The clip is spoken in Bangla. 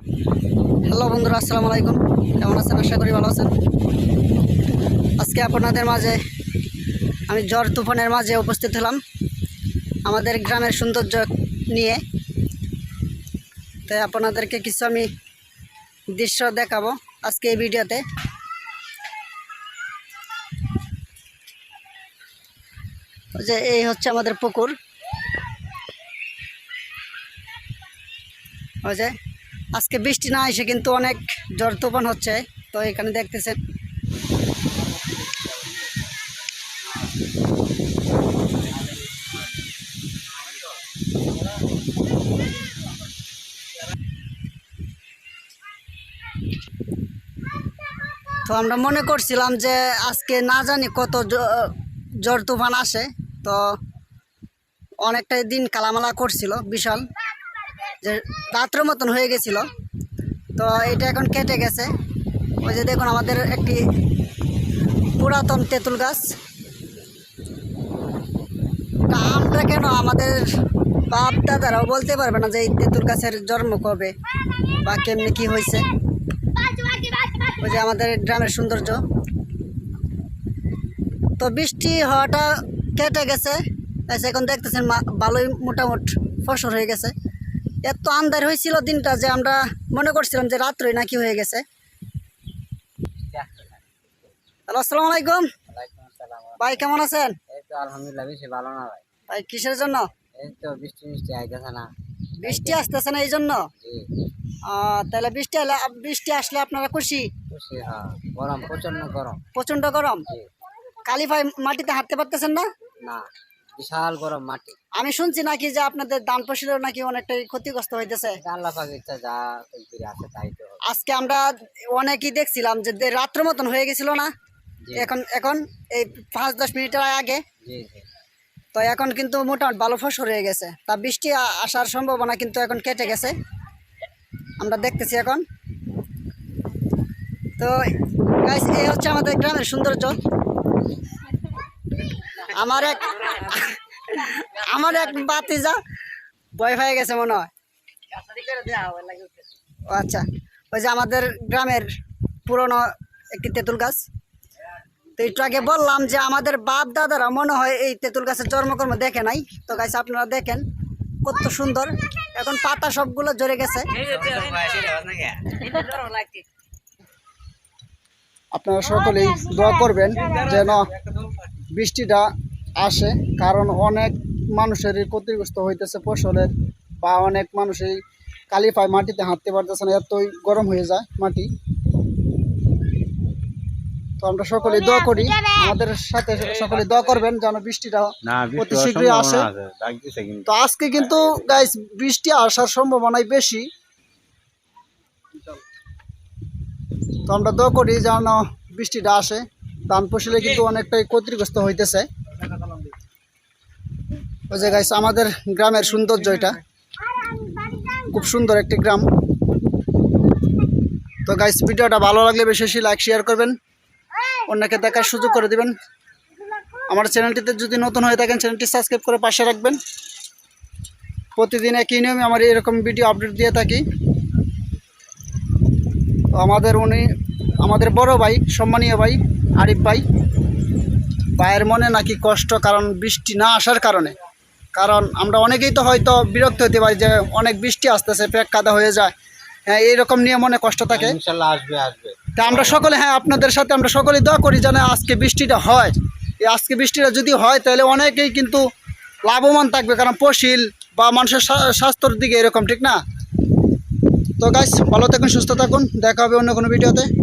হ্যালো বন্ধুরা, আসসালামু আলাইকুম। কেমন আছেন? আশা করি ভালো আছেন। আজকে আপনাদের মাঝে আমি জ্বর তুফানের মাঝে উপস্থিত হলাম আমাদের গ্রামের সৌন্দর্য নিয়ে। তাই আপনাদেরকে কিছু আমি দৃশ্য দেখাবো আজকে এই ভিডিওতে। যে এই হচ্ছে আমাদের পুকুর। ওই যে আজকে বৃষ্টি না এসে কিন্তু অনেক ঝড় তুফান হচ্ছে, তো এখানে দেখতেছেন। তো আমরা মনে করছিলাম যে আজকে না জানি কত জ- ঝড় তুফান আসে, তো অনেকটাই দিন কালামালা করছিল, বিশাল। যে রাত্র মতন হয়ে গেছিল। তো এটা এখন কেটে গেছে। ওই যে দেখুন আমাদের একটি পুরাতন তেঁতুল গাছ। তা আমরা কেন আমাদের বাপ দাদারাও বলতে পারবে না যে এই তেঁতুল গাছের জন্ম কবে বা কেমনি কী হয়েছে? ওই যে আমাদের গ্রামের সৌন্দর্য। তো বৃষ্টি হওয়াটা কেটে গেছে। এখন দেখতেছেন ভালোই মোটামুট ফসল হয়ে গেছে। এত আন্দার হয়েছিল দিনটা যে আমরা মনে করছিলাম যে রাত্রই নাকি হয়ে গেছে। হ্যালো আসসালামু আলাইকুম। ভাই কেমন আছেন? আলহামদুলিল্লাহ বেশি ভালো না ভাই। ভাই কিসের জন্য? এই তো বৃষ্টি মিষ্টি আইতেছে না। বৃষ্টি আসতেছে না এই জন্য? তাহলে বৃষ্টি এলে বৃষ্টি আসলে আপনারা খুশি? খুশি হ্যাঁ। গরম প্রচণ্ড গরম। প্রচণ্ড গরম? কালি ভাই মাটিতে হাঁটতে পারতেছেন না? না। বিশাল গরম মাটি আমি শুনছি নাকি যে আপনাদের দান ফসলের নাকি অনেকটাই ক্ষতিগ্রস্ত হইতেছে? আল্লাহ যা আছে তাই তো। আজকে আমরা অনেকই দেখছিলাম যে রাত্র মতন হয়ে গেছিল না? এখন এখন এই পাঁচ দশ মিনিটের আগে তো এখন কিন্তু মোটামুটি ভালো ফসল হয়ে গেছে। তা বৃষ্টি আসার সম্ভাবনা কিন্তু এখন কেটে গেছে। আমরা দেখতেছি এখন। তো guys, এই হচ্ছে আমাদের গ্রামের সৌন্দর্য। আমার এক আমার এক বাতিজা ভয় হয়ে গেছে মনে হয়। ও আচ্ছা ওই যে আমাদের গ্রামের পুরনো একটি তেঁতুল গাছ। তো একটু আগে বললাম যে আমাদের বাপ দাদারা মনে হয় এই তেঁতুল গাছের জন্মকর্ম দেখে নাই। তো গাছ আপনারা দেখেন কত সুন্দর। এখন পাতা সবগুলো ঝরে গেছে। আপনারা সকলেই দোয়া করবেন যেন বৃষ্টিটা আসে কারণ অনেক মানুষেরই ক্ষতিগ্রস্ত হইতেছে ফসলের বা অনেক মানুষই কালিফায় মাটিতে হাঁটতে পারতেছে না এতই গরম হয়ে যায় মাটি। তো আমরা সকলে দোয়া করি আমাদের সাথে সকলে দোয়া করবেন যেন বৃষ্টিটা অতি শীঘ্রই আসে। তো আজকে কিন্তু গাইস বৃষ্টি আসার সম্ভাবনাই বেশি। তো আমরা দোয়া করি যেন বৃষ্টিটা আসে ধান ফসলে কিন্তু অনেকটাই ক্ষতিগ্রস্ত হইতেছে। ওই যে গাইস আমাদের গ্রামের সৌন্দর্য এটা। খুব সুন্দর একটি গ্রাম। তো গাইস ভিডিওটা ভালো লাগলে বেশি বেশি লাইক শেয়ার করবেন। অন্যকে দেখার সুযোগ করে দিবেন। আমার চ্যানেলটিতে যদি নতুন হয়ে থাকেন, চ্যানেলটি সাবস্ক্রাইব করে পাশে রাখবেন। প্রতিদিন একই নিয়মে আমার এরকম ভিডিও আপডেট দিয়ে থাকি। তো আমাদের উনি, আমাদের বড় ভাই, সম্মানীয় ভাই, আরিফ ভাই। ভাইয়ের মনে নাকি কষ্ট, কারণ বৃষ্টি না আসার কারণে। কারণ আমরা অনেকেই তো হয়তো বিরক্ত হতে পারি যে অনেক বৃষ্টি আসতেছে পেট কাদা হয়ে যায়। হ্যাঁ এইরকম নিয়ে মনে কষ্ট থাকে। ইনশাল্লাহ আসবে আসবে। তা আমরা সকলে হ্যাঁ আপনাদের সাথে আমরা সকলে দোয়া করি যেন আজকে বৃষ্টিটা হয়। এই আজকে বৃষ্টিটা যদি হয় তাহলে অনেকেই কিন্তু লাভবান থাকবে কারণ ফসিল বা মানুষের স্বা- স্বাস্থ্যর দিকে এরকম ঠিক না? তো গাছ ভালো থাকুন সুস্থ থাকুন। দেখা হবে অন্য কোনো ভিডিওতে।